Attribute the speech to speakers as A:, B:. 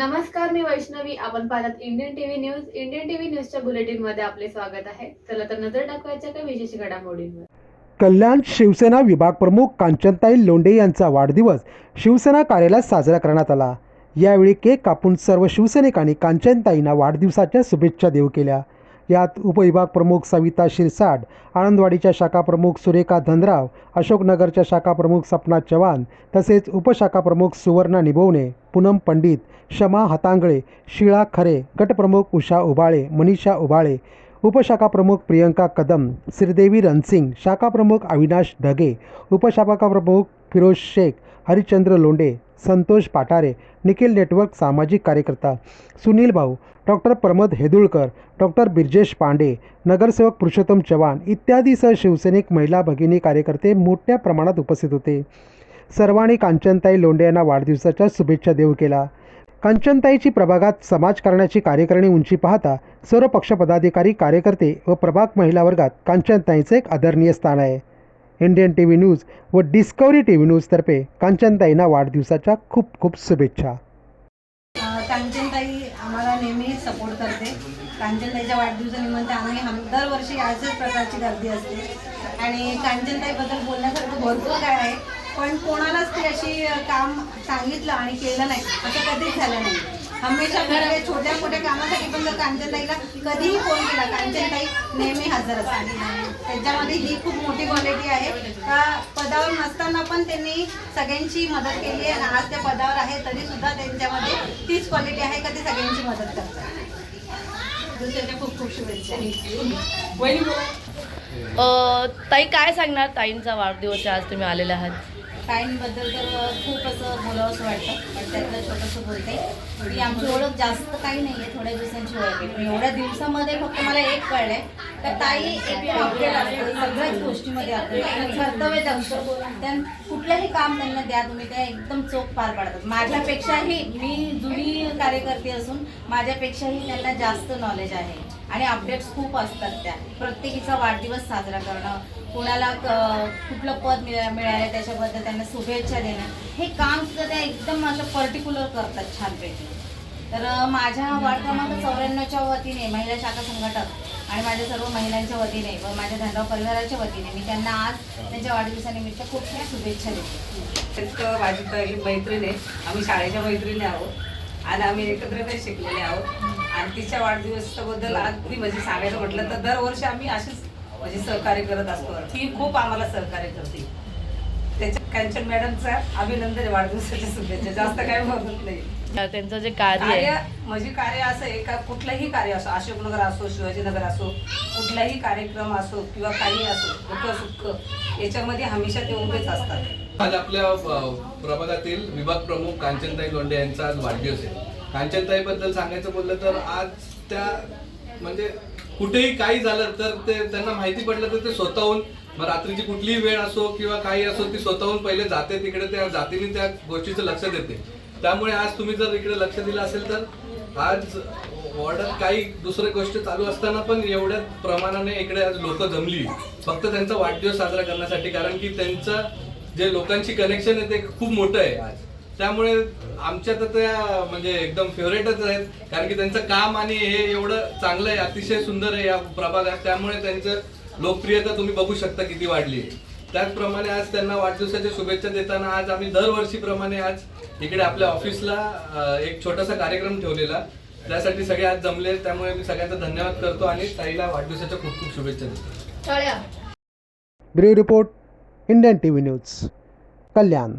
A: नमस्कार मी वैष्णवी. आपण पाहतात Indian TV news Indian TV न्यूजच्या बुलेटिनमध्ये आपले स्वागत आहे. चला तर नजर टाकवायच्या काही विशेष घडामोडींवर.
B: कल्याण शिवसेना विभाग प्रमुख कांचनताई लोंढे यांचा वाढदिवस शिवसेना कार्यालयात साजरा करण्यात आला. यावेळी केक कापून सर्व शिवसैनिकांनी कांचनताईंना वाढदिवसाच्या शुभेच्छा देऊ केल्या. यात उपविभाग प्रमुख सविता शिरसाट आनंदवाडीच्या शाखा प्रमुख सुरेखा धनराव अशोकनगरच्या शाखा प्रमुख सपना चव्हाण तसेच उपशाखा प्रमुख सुवर्णा निभवणे पूनम पंडित शमा हातांगळे शिळा खरे गटप्रमुख उषा उबाळे मनीषा उबाळे उपशाखा प्रमुख प्रियंका कदम श्रीदेवी रणसिंग शाखा प्रमुख अविनाश ढगे उपशाखा प्रमुख फिरोज शेख हरिश्चंद्र लोंडे संतोष पाटारे निखिल नेटवर्क सामाजिक कार्यकर्ता सुनील भाऊ डॉक्टर प्रमोद हेदुळकर डॉक्टर बिरजेश पांडे नगरसेवक पुरुषोत्तम चव्हाण इत्यादीसह शिवसैनिक महिला भगिनी कार्यकर्ते मोठ्या प्रमाणात उपस्थित होते. सर्वांनी कांचनताई लोंढे यांना वाढदिवसाच्या शुभेच्छा देऊ केला कांचनताईची प्रभागात समाजकारणाची कार्यकारिणी उंची पाहता सर्व पक्ष पदाधिकारी कार्यकर्ते व प्रभाग महिला वर्गात कांचनताईचं एक आदरणीय स्थान आहे. इंडियन टी व्ही न्यूज व डिस्कवरी टी व्ही न्यूजतर्फे कांचनताईंना वाढदिवसाच्या खूप खूप शुभेच्छा.
C: कांचनताई आम्हाला नेहमी सपोर्ट करते. कांचनताईच्या वाढदिवसानिमित्त आम्ही हम दरवर्षी अशाच प्रकारची गर्दी असते. आणि कांचनताईबद्दल बोलण्यासारखं भरपूर काय आहे पण कोणालाच ती अशी काम सांगितलं आणि केलं नाही असं कधीच झालं नाही. हमेशा घरात छोट्या मोठ्या कामासाठी पण जर कांचनताईला कधीही फोन केला कांचनताई नेहमी हजर असते त्याच्यामध्ये ही खूप मोठी क्वालिटी आहे. का पदावर नसताना पण त्यांनी सगळ्यांची मदत केली आहे. आणि आज त्या पदावर आहे तरी सुद्धा त्यांच्यामध्ये तीच क्वालिटी आहे का ते सगळ्यांची मदत करतात. खूप खूप शुभेच्छा.
D: ताई काय सांगणार ताईंचा वाढदिवस आज तुम्ही आलेले आहात?
C: टाईमबद्दल तर खूप असं बोलावंसं वाटतं पण त्यातलं छोटंसं बोलते. की आमची ओळख जास्त काही नाही आहे थोड्या दिवसांची ओळख आहे. पण एवढ्या दिवसामध्ये फक्त मला एक कळलं आहे का ताई एक असते सगळ्याच गोष्टीमध्ये कर्तव्य दक्ष त्या कुठलंही काम त्यांना द्या तुम्ही त्या एकदम चोख पार पाडतात. माझ्यापेक्षाही मी जुनी कार्यकर्ती असून माझ्यापेक्षाही त्यांना जास्त नॉलेज आहे. आणि अपडेट्स खूप असतात त्या. प्रत्येकीचा वाढदिवस साजरा करणं कुणाला क- कुठलं पद मिळा मिळालं त्याच्याबद्दल त्यांना शुभेच्छा देणं हे काम सुद्धा त्या एकदम असं पर्टिक्युलर करतात छानपैकी. तर माझ्या वार्ड क्रमांक चौऱ्याण्णवच्या वतीने महिला शाखा संघटक आणि माझ्या सर्व महिलांच्या वतीने व माझ्या धनराव परिवाराच्या वतीने मी त्यांना आज त्यांच्या वाढदिवसानिमित्त खूप खूप शुभेच्छा देते.
E: माझी पहिली मैत्रीण आहे. आम्ही शाळेच्या मैत्रिणी आहोत. आणि आम्ही एकत्र काही शिकलेले आहोत. आणि तिच्या वाढदिवसाबद्दल अगदी म्हणजे सांगायचं म्हटलं तर दरवर्षी आम्ही असेच म्हणजे सहकार्य करत असतो. ती खूप आम्हाला सहकार्य करते. त्याच्या कांचन मॅडमचा अभिनंदन वाढदिवसाच्या शुभेच्छा. जास्त काही म्हणत नाही.
D: त्यांचं जे कार्य
E: म्हणजे कार्य असं आहे का? कुठलंही कार्य असो अशोकनगर असो शिवाजीनगर असो कुठलाही कार्यक्रम असो किंवा काही असो दुःख सुख याच्यामध्ये हमेशा ते उभेच असतात.
F: आज आपल्या अ, प्रभागातील विभाग प्रमुख कांचनताई लोंढे यांचा आज वाढदिवस आहे. कांचनताई बद्दल सांगायचं बोललं तर आज त्या म्हणजे कुठेही काही झालं तर ते त्यांना माहिती पडलं तर ते स्वतःहून मग रात्रीची कुठलीही वेळ असो किंवा काही असो ती स्वतःहून पहिले जाते तिकडे त्या जातीने त्या गोष्टीचं लक्ष देते. त्यामुळे आज तुम्ही जर इकडे लक्ष दिलं असेल तर आज वॉर्डात काही दुसरी गोष्ट चालू असताना पण एवढ्या प्रमाणाने इकडे आज लोक जमली. फक्त त्यांचा वाढदिवस साजरा करण्यासाठी कारण की त्यांचं जे लोकांची कनेक्शन आहे ते खूप मोठं आहे आज. त्यामुळे आमच्या तर त्या म्हणजे एकदम फेवरेटच आहेत. कारण की त्यांचं काम आणि हे एवढं चांगलं आहे अतिशय सुंदर आहे या प्रभागात. त्यामुळे त्यांचं लोकप्रियता तुम्ही बघू शकता किती वाढली आहे. त्याचप्रमाणे आज त्यांना वाढदिवसाच्या शुभेच्छा देताना आज आम्ही दरवर्षीप्रमाणे आज इकडे आपल्या ऑफिसला एक छोटासा कार्यक्रम ठेवलेला. त्यासाठी सगळे आज जमले त्यामुळे मी सगळ्यांचा धन्यवाद करतो आणि ताईला वाढदिवसाच्या खूप खूप शुभेच्छा देतो.
B: Bureau report Indian T V news Kalyan.